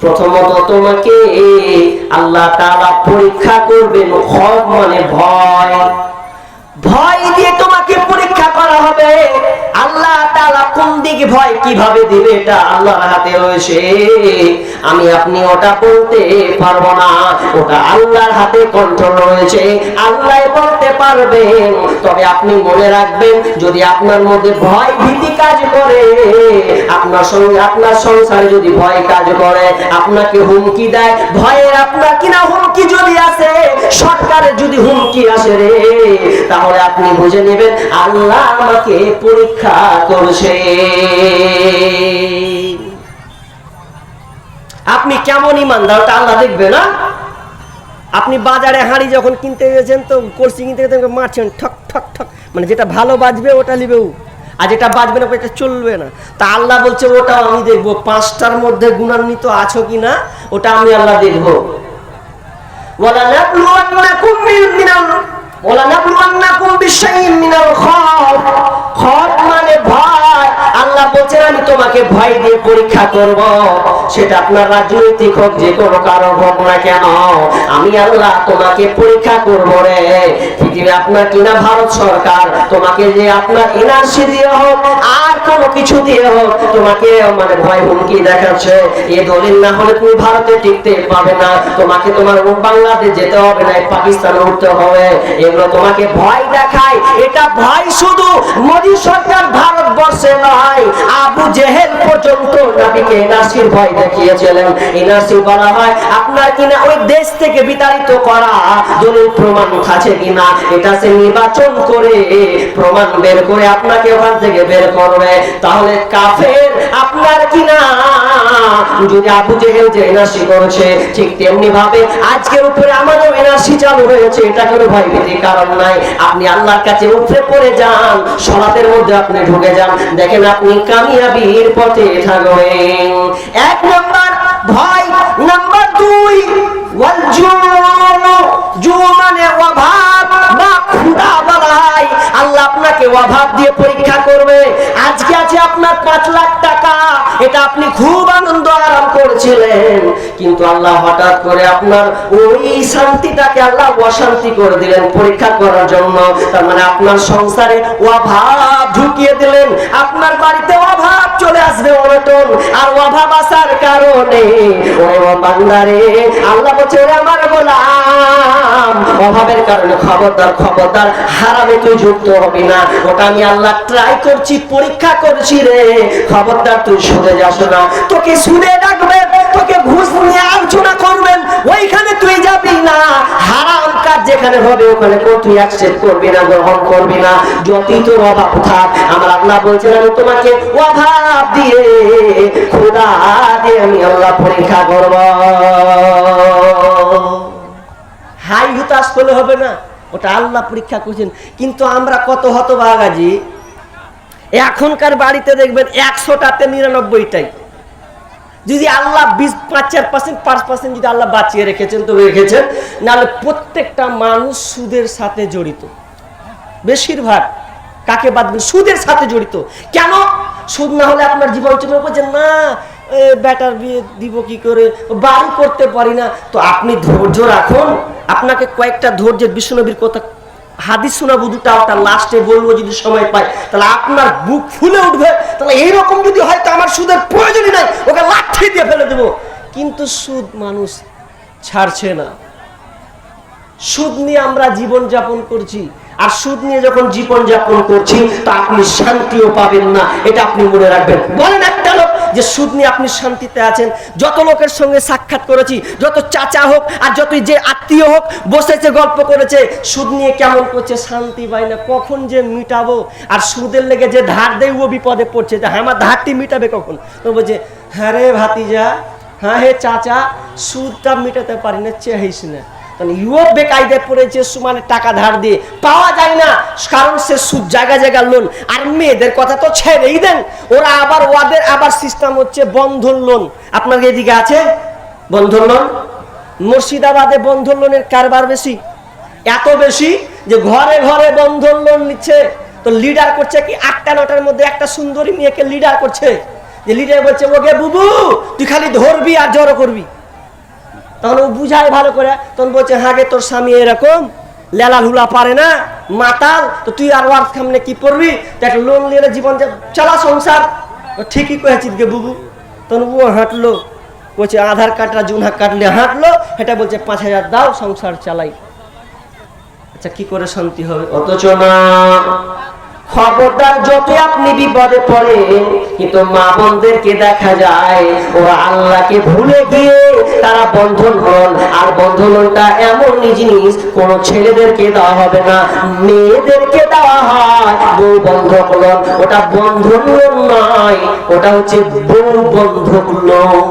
প্রথমত তোমাকে আল্লাহ তারা পরীক্ষা করবেন মানে ভয়। ভয় দিয়ে তোমাকে পরীক্ষা করা হবে। তাআলা কোন দিকে ভয়, কীভাবে দিবে এটা আল্লাহর হাতে রয়েছে। আমি আপনি ওটা বলতে পারব না, ওটা আল্লাহর হাতে কন্ট্রোল রয়েছে। আল্লাহ বলতে পারবেন, তবে আপনি মনে রাখবেন, যদি আপনার মধ্যে ভয় ভীতি কাজ করে, আপনার সঙ্গে আপনার সংসারে যদি ভয় কাজ করে, আপনাকে হুমকি দেয়, ভয়ের আপনার কিনা হুমকি যদি আসে সরকারের যদি হুমকি আসে রে, তাহলে আপনি বুঝে নেবেন, আল্লাহ আমাকে পরীক্ষা করছে। বলছে আপনি কেমন ইমানদার, ওটা আল্লাহ দেখবে না? আপনি বাজারে হাঁড়ি যখন কিনতে গেছেন তো, কলসি কিনতে গেছেন মারছেন, ঠক ঠক ঠক। মানে যেটা ভালো বাজবে, ওটা নিবে আর যেটা বাজবে না, ওটা চলবে না। তা আল্লাহ বলছে, ওটা আমি দেখব। পাঁচটার মধ্যে গুণান্বিত আছো কি না ওটা আমি আল্লাহ দেখব। ওয়ালা মানে আল্লাহ বলছেন আমি তোমাকে ভয় দিয়ে পরীক্ষা করব। সেটা আপনার রাজনৈতিক হোক, যে কোনো কারও হোক না কেন, আমি আল্লাহ তোমাকে পরীক্ষা করব রে। পৃথিবী আপনার কিনা ভারত সরকার? তোমাকে যে আপনার এনআরসি দিয়ে হোক, আর কোনো কিছু দিয়ে হোক, তোমাকে মানে ভয় হুমকি দেখাচ্ছে। এ দলিল না হলে তুমি ভারতে টিকতে পাবে না। তোমাকে তোমার বাংলাদেশ যেতে হবে না পাকিস্তানে উঠতে হবে। এগুলো তোমাকে ভয় দেখায়। এটা ভয় শুধু মোদী সরকার ভারতবর্ষে নয়, আবু জেহেল পর্যন্ত নবীকে এনআরসির ভয় দেখিয়েছিলেন এনআরসি বলা হয় আপনার কিনা ওই দেশ থেকে বিতাড়িত করা দলিল প্রমাণ আছে কিনা, এটা সে নির্বাচন করে, প্রমাণ বের করে আপনাকে ওখান থেকে বের করবে। তাহলে কাফের আপনার কিনা যদি আবু জেহেল যে এনআরসি করেছে, ঠিক তেমনি ভাবে আজকের উপরে আমারও এনআরসি চালু হয়েছে, এটা কোনো ভয় ভীতির কারণ নাই। আপনি আল্লাহর কাছে উঠে পড়ে যান, সলাতের মধ্যে আপনি ঢুকে যান। দেখেন আপনি কামিয়াবির পথে থাকবেন। এক নম্বর ভয়, নাম্বার দুই জু মানে অভাব আপনাকে অভাব দিয়ে পরীক্ষা করবে। আজকে আছে আপনার পাঁচ লাখ টাকা। এটা আপনি খুব আনন্দ আরাম করছিলেন। কিন্তু আল্লাহ হঠাৎ করে আপনার ওই শান্তিটাকে আল্লাহ অশান্তি করে দিলেন পরীক্ষা করার জন্য। তার মানে আপনার সংসারে অভাব ঢুকিয়ে দিলেন। আপনার বাড়িতে অভাব চলে আসবে অনটন। আর অভাব আসার কারণে, ওরে বান্দারে, আল্লাহ বলছে আমার গোলাম, অভাবের কারণে খবরদার খবরদার, হারামে তুই যুক্ত হবি না। ওটা আমি আল্লাহ ট্রাই করছি, পরীক্ষা করছি রে। খবরদার, তুই সুদে যাস না। তোকে সুদে ডাকবে তোকে ঘুষ নিয়ে আলোচনা করবেন, ওইখানে তুই যাবি না। হারাম কাজ যেখানে হবে, ওখানে কেউ তুই অ্যাকসেপ্ট করবি না, গ্রহণ করবি না। যতই তোর অভাব থাক, আমার আল্লাহ বলছেন, আমি তোমাকে অভাব দিয়ে খোদা দিয়ে আমি আল্লাহ পরীক্ষা করব। হাই হুতাশ করলে হবে না? ওটা আল্লাহ পরীক্ষা করছেন। কিন্তু আমরা কত হতবাগাজি এখনকার বাড়িতে দেখবেন একশোটাতে নিরানব্বইটাই। যদি আল্লাহ বিশ পাঁচ চার পার্সেন্ট পাঁচ পার্সেন্ট যদি আল্লাহ বাঁচিয়ে রেখেছেন, তো রেখেছেন। নাহলে প্রত্যেকটা মানুষ সুদের সাথে জড়িত। বেশিরভাগ কাকে বাদ দিন? সুদের সাথে জড়িত। কেন? সুদ না হলে আপনার জীবন চলে বলছেন, না এ, বেটার বিয়ে দিব কি করে? বাড়ি করতে পারি না। তো আপনি ধৈর্য রাখুন। আপনাকে কয়েকটা ধৈর্যের বিষ্ণনবীর কথা হাদিস শোনাবো দুটা ওটা লাস্টে বলব যদি সময় পাই তাহলে আপনার বুক ফুলে উঠবে। তাহলে এইরকম যদি হয় তো আমার সুদের প্রয়োজনই নাই। ওকে লাঠি দিয়ে ফেলে দেবো। কিন্তু সুদ মানুষ ছাড়ছে না। সুদ নিয়ে আমরা জীবন যাপন করছি। আর সুদ নিয়ে যখন জীবন যাপন করছি তা আপনি শান্তিও পাবেন না। এটা আপনি মনে রাখবেন। বলেন যে সুদ নিয়ে আপনি শান্তিতে আছেন, যত লোকের সঙ্গে সাক্ষাৎ করেছি, যত চাচা হোক আর যতই যে আত্মীয় হোক, বসেছে, গল্প করেছে, সুদ নিয়ে কেমন করছে শান্তি পাই না, কখন যে মিটাবো? আর সুদের লেগে যে ধার দেয় ও বিপদে পড়ছে। যে হ্যাঁ আমার ধারটি মিটাবে কখন? তো বলছে হ্যাঁ রে ভাতিজা হ্যাঁ হে চাচা, সুদটা মিটাতে পারি না, চেহিস না। তাহলে ইউরোপ বেকায়দায় পড়েছে সু- মানে টাকা ধার দিয়ে। পাওয়া যায় না, কারণ সে সুদ জায়গা জায়গা লোন। আর মেয়েদের কথা তো ছেড়েই দেন। ওরা আবার, ওদের আবার সিস্টেম হচ্ছে বন্ধন লোন আপনার এদিকে আছে? বন্ধন লোন মুর্শিদাবাদে বন্ধন লোনের কারবার বেশি। এত বেশি যে ঘরে ঘরে বন্ধন লোন নিচ্ছে। তো লিডার করছে কি, আটটা নটার মধ্যে একটা সুন্দরী মেয়েকে লিডার করছে। যে লিডার বলছে ওকে বুবু, তুই খালি ধরবি আর জড়ো করবি। তখন ও বুঝায় ভালো করে, তখন বলছে গে, তোর স্বামী এরকম, লেলা লুলা পারে না, মাতাল, তো তুই আর ওয়ার সামনে কি করবি তো একটা লোন নিয়ে জীবন চালা সংসার। ঠিকই কয়েছিস গে, বুবু। তখন ও হাঁটলো, বলছে, আধার কার্ডটা জুনহা কাটলে হাঁটলো এটা বলছে, পাঁচ হাজার দাও, সংসার চালাই। আচ্ছা কি করে শান্তি হবে? অথচ না খবরদার যতই আপনি বিপদে পড়ে, কিন্তু মা বোনদেরকে দেখা যায়, ওরা আল্লাহকে ভুলে গিয়ে তারা বন্ধন হন। আর বন্ধনটা এমন জিনিস, কোন ছেলেদেরকে দেওয়া হবে না, মেয়েদেরকে দেওয়া হয়, বউ বন্ধক লোন ওটা বন্ধন নয়, ওটা হচ্ছে বউ বন্ধক লোন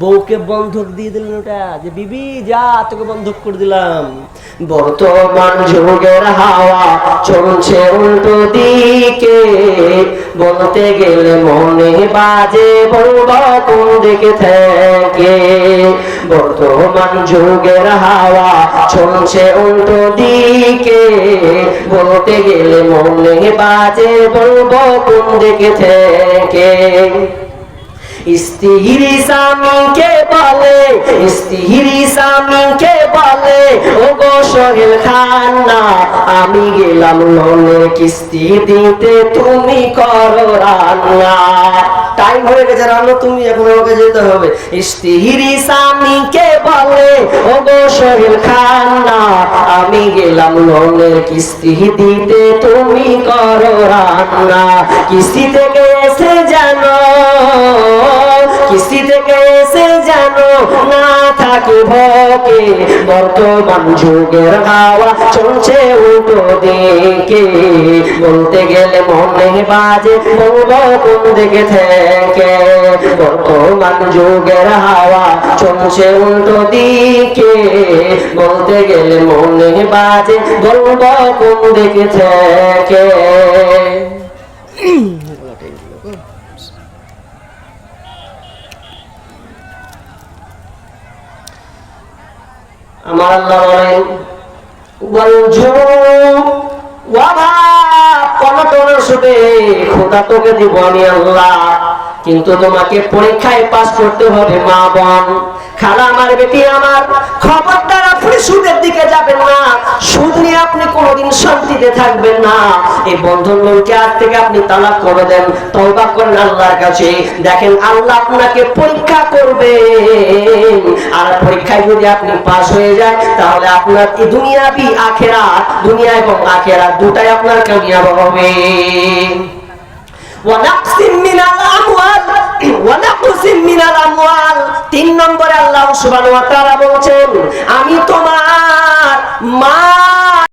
বউকে বন্ধক দিয়ে দিলেন ওটা, যে বিবি, যা, তোকে বন্ধক করে দিলাম। বর্তমান যুগের হাওয়া চলছে উল্টো দিকে। বলতে গেলে মনে বাজে, বলব কোন দিকে থেকে? বর্তমান যুগের হাওয়া চলছে উল্টো দিকে। বলতে গেলে মনে বাজে, বলব কোন দিকে থেকে? স্ত্রী স্বামীকে বলে স্ত্রী স্বামীকে বলে ও গো সোহেল খান্না আমি গেলাম লোনের কিস্তি দিতে তুমি করো রান্না। টাইম হয়ে গেছে রান্না তুমি এখন আমাকে যেতে হবে। স্ত্রী স্বামীকে বলে ও গো সোহেল খান্না আমি গেলাম লোনের কিস্তি দিতে তুমি করো রান্না। কিস্তি থেকে কিস্তি থেকে এসে জানো? না থাকে ভকে বর্তমান যুগের হাওয়া চলছে উল্টো দিকে। বলতে গেলে মনে বাজে কোন দিকে থেকে? বর্তমান যুগের হাওয়া চলছে উল্টো দিকে। বলতে গেলে মনে বাজে, বলব কোন দিকে থেকে? আমার আল্লাহ বলেন তোকে দিব কিন্তু তোমাকে পরীক্ষায় পাশ করতে হবে, মা বোন। খালা আমার আমার খবরদার, আপনি সুদের দিকে যাবেন না। আপনি কোনোদিন শান্তিতে থাকবেন না এই বন্ধন লোনকে আজ থেকে আপনি তালাক করে দেন তওবা করেন আল্লাহর কাছে দেখেন আল্লাহ আপনাকে পরীক্ষা করবে আর পরীক্ষায় যদি আপনি পাস হয়ে যায় তাহলে আপনার এই দুনিয়াবি আখেরা দুনিয়া এবং আখেরা দুটাই আপনার কামিয়াব হবে ونقص من الأموال ونقص من الأموال তিন নম্বরে আল্লাহ সুবহানাহু ওয়া তাআলা বলছেন আমি তোমার মা